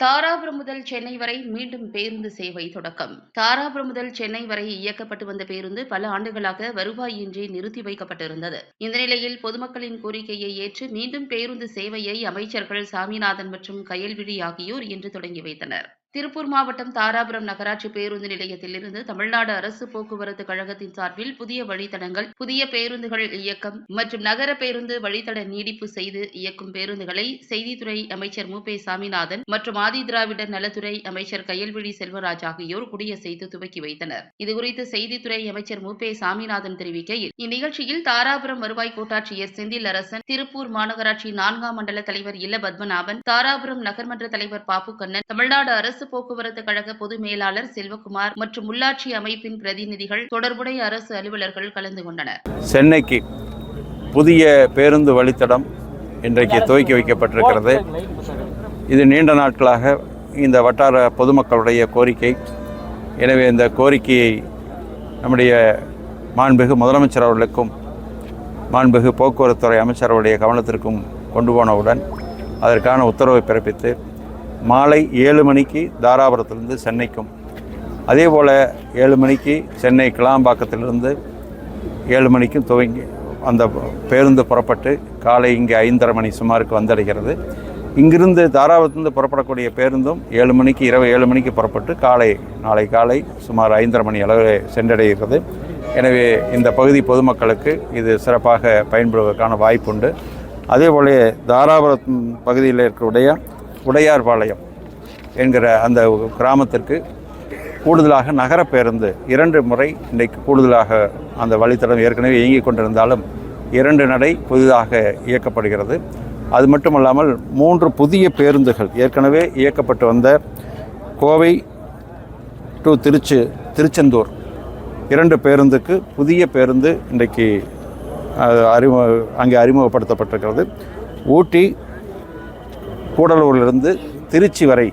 தாராபுரம் முதல் சென்னை வரை மீண்டும் பேருந்து சேவை தொடக்கம். தாராபுரம் முதல் சென்னை வரை இயக்கப்பட்டு வந்த பேருந்து பல ஆண்டுகளாக வருவாயின்றி நிறுத்தி வைக்கப்பட்டிருந்தது. இந்த நிலையில் பொதுமக்களின் கோரிக்கையை ஏற்று மீண்டும் பேருந்து சேவையை அமைச்சர்கள் சாமிநாதன் மற்றும் கயல்விழி ஆகியோர் இன்று தொடங்கி வைத்தனர். திருப்பூர் மாவட்டம் தாராபுரம் நகராட்சி பேருந்து நிலையத்திலிருந்து தமிழ்நாடு அரசு போக்குவரத்து கழகத்தின் சார்பில் புதிய வழித்தடங்கள் புதிய பேருந்துகள் இயக்கம் மற்றும் நகர பேருந்து வழித்தட நீடிப்பு செய்து இயக்கும் பேருந்துகளை செய்தித்துறை அமைச்சர் மு. சாமிநாதன் மற்றும் ஆதி திராவிடர் நலத்துறை அமைச்சர் கயல்விழி செல்வராஜ் ஆகியோர் கொடியசைத்து துவக்கி வைத்தனர். இதுகுறித்து செய்தித்துறை அமைச்சர் மு. சாமிநாதன் தெரிவிக்கையில் இந்நிகழ்ச்சியில் தாராபுரம் வருவாய் கோட்டாட்சியர் செந்தில் அரசன் திருப்பூர் மாநகராட்சி நான்காம் மண்டல தலைவர் இல்ல பத்மநாபன் தாராபுரம் நகர்மன்ற தலைவர் பாப்பு கண்ணன் தமிழ்நாடு அரசு போக்குவரத்து கழக பொது மேலாளர் செல்வகுமார் மற்றும் உள்ளாட்சி அமைப்பின் பிரதிநிதிகள் தொடர்புடைய அரசு அலுவலர்கள் கலந்து கொண்டனர். சென்னைக்கு புதிய பேருந்து வழித்தடம் இன்றைக்கு துவக்கி வைக்கப்பட்டிருக்கிறது. இது நீண்ட நாட்களாக இந்த வட்டார பொதுமக்களுடைய கோரிக்கை. எனவே இந்த கோரிக்கையை நம்முடைய மாண்புகு முதலமைச்சர் அவர்களுக்கும் மாண்புகு போக்குவரத்துறை அமைச்சர் அவருடைய கவனத்திற்கும் கொண்டு போனவுடன் அதற்கான உத்தரவை பிறப்பித்து மாலை ஏழு மணிக்கு தாராபுரத்திலிருந்து சென்னைக்கும் அதே போல் ஏழு மணிக்கு சென்னை கிளாம்பாக்கத்திலிருந்து ஏழு மணிக்கும் துவங்கி அந்த பேருந்து புறப்பட்டு காலை இங்கே ஐந்தரை மணி சுமாருக்கு வந்தடைகிறது. இங்கிருந்து தாராபுரத்திலிருந்து புறப்படக்கூடிய பேருந்தும் ஏழு மணிக்கு இரவு ஏழு மணிக்கு புறப்பட்டு காலை நாளை காலை சுமார் ஐந்தரை மணி அளவில் சென்றடைகிறது. எனவே இந்த பகுதி பொதுமக்களுக்கு இது சிறப்பாக பயன்படுவதற்கான வாய்ப்புண்டு. அதே போல தாராபுரம் பகுதியில் இருக்கக்கூடிய உடையார்பாளையம் என்கிற அந்த கிராமத்திற்கு கூடுதலாக நகர பேருந்து இரண்டு முறை இன்றைக்கு கூடுதலாக அந்த வழித்தடம் ஏற்கனவே இயங்கிக் கொண்டிருந்தாலும் இரண்டு நடை புதிதாக இயக்கப்படுகிறது. அது மட்டுமல்லாமல் மூன்று புதிய பேருந்துகள் ஏற்கனவே இயக்கப்பட்டு வந்த கோவை டு திருச்சி திருச்செந்தூர் இரண்டு பேருந்துக்கு புதிய பேருந்து இன்றைக்கு அறிமுக அங்கே அறிமுகப்படுத்தப்பட்டிருக்கிறது. ஊட்டி கூடலூரிலிருந்து திருச்சி வரை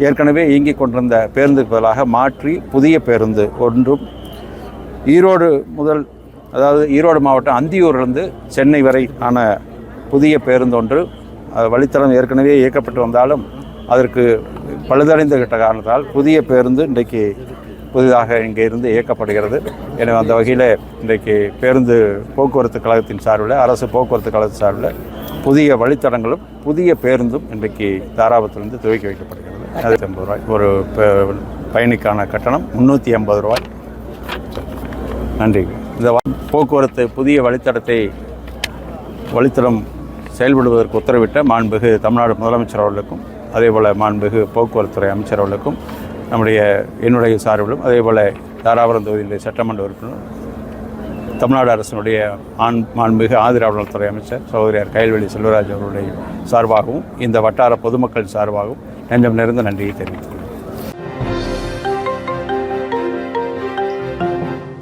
ஏற்கனவே இயங்கிக் கொண்டிருந்த பேருந்துக்கு பதிலாக மாற்றி புதிய பேருந்து ஒன்றும் ஈரோடு முதல் அதாவது ஈரோடு மாவட்டம் அந்தியூரிலிருந்து சென்னை வரை ஆன புதிய பேருந்து ஒன்று வழித்தடம் ஏற்கனவே இயக்கப்பட்டு வந்தாலும் அதற்கு பழுதடைந்து கிட்ட காரணத்தால் புதிய பேருந்து இன்றைக்கு புதிதாக இங்கே இருந்து இயக்கப்படுகிறது. எனவே அந்த வகையில் இன்றைக்கு பேருந்து போக்குவரத்து கழகத்தின் சார்பில் அரசு போக்குவரத்து கழகத்தின் சார்பில் புதிய வழித்தடங்களும் புதிய பேருந்தும் இன்றைக்கு தாராபத்திலிருந்து துவக்கி வைக்கப்படுகிறது. நூற்றி ஐம்பது ரூபாய். ஒரு ப- பயணிக்கான கட்டணம் முந்நூற்றி ஐம்பது ரூபாய். நன்றி. இந்த போக்குவரத்து புதிய வழித்தடத்தை வழித்தடம் செயல்படுவதற்கு உத்தரவிட்ட மாண்புகு தமிழ்நாடு முதலமைச்சர் அவர்களுக்கும் அதேபோல் மாண்புகு போக்குவரத்துறை அமைச்சர் அவர்களுக்கும் நம்முடைய என்னுடைய சார்பிலும் அதேபோல் தாராபுரம் தொகுதியில் சட்டமன்ற உறுப்பினர் தமிழ்நாடு அரசினுடைய ஆண் மாண்புமிகு ஆதிராவணத்துறை அமைச்சர் சகோதரியார் கயல்வெளி செல்வராஜ் அவருடைய சார்பாகவும் இந்த வட்டார பொதுமக்கள் சார்பாகவும் நெஞ்சம் நிறைந்த நன்றியை தெரிவித்துள்ளேன்